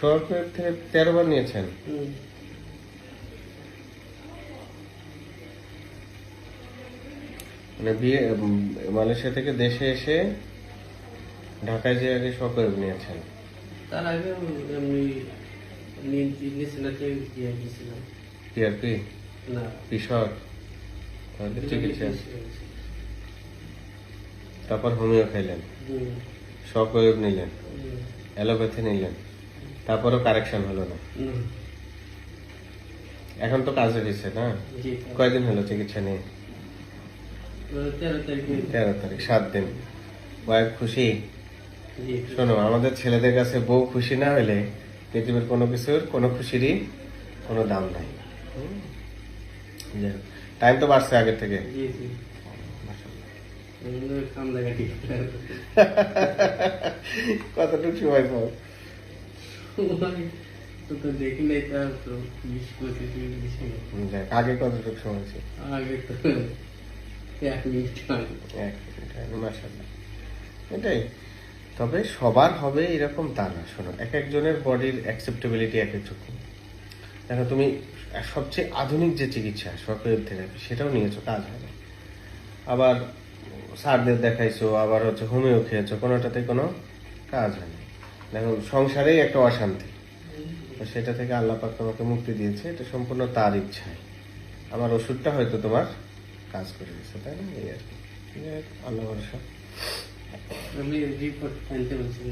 সরকার থেকে তেরো বার নিয়েছেন? মানে বিয়ে মালয়েশিয়া থেকে দেশে এসে ঢাকায় যে আগে সরকার নিয়েছেন। তার আগে এমনি নিয়েছিলাম টিআরপি না। কিশোর? তাহলে চিকিৎসা তারপর হোমিও খাইলেন। শকওয়েভ নিলেন। অ্যালোপ্যাথি নিলেন। তারপরও কারেকশন হলো না। এখন তো কাজে হয়েছে না? কয়দিন হলো চিকিৎসা নিয়ে? তেরো তারিখ সাত দিন। ওয়াইফ খুশি? শোনো আমাদের ছেলেদের কাছে বউ খুশি না হলে পৃথিবীর কোনো কিছুর কোনো খুশিরই কোনো দাম নাই। টাইম তো বাড়ছে আগের থেকে। কতটুকু সময় পাও আগে কতটুকু সময় ছিল? আগে তো এক মিনিট এক মিনিট আগে, মাশাআল্লাহ। এটাই। তবে সবার হবে এরকম তা না শোনো এক একজনের বডির অ্যাকসেপ্টেবিলিটি এক এক রকম। দেখো তুমি সবচেয়ে আধুনিক যে চিকিৎসা সরকারি থেরাপি সেটাও নিয়েছো কাজ না আবার স্যারদের দেখাইছো, আবার হচ্ছে হোমিও খেয়েছো, কোনোটাতে কোনো কাজ হয়নি। দেখো, সংসারেই একটা অশান্তি। তো সেটা থেকে আল্লাহ পাক তোমাকে মুক্তি দিয়েছে, এটা সম্পূর্ণ তার ইচ্ছায়। আমার ওষুধটা হয়তো তোমার কাজ করে দিয়েছে, তাই না? এই আর কি। আল্লাহ ভরসা। আমি রিপোর্ট আনতে বলছি।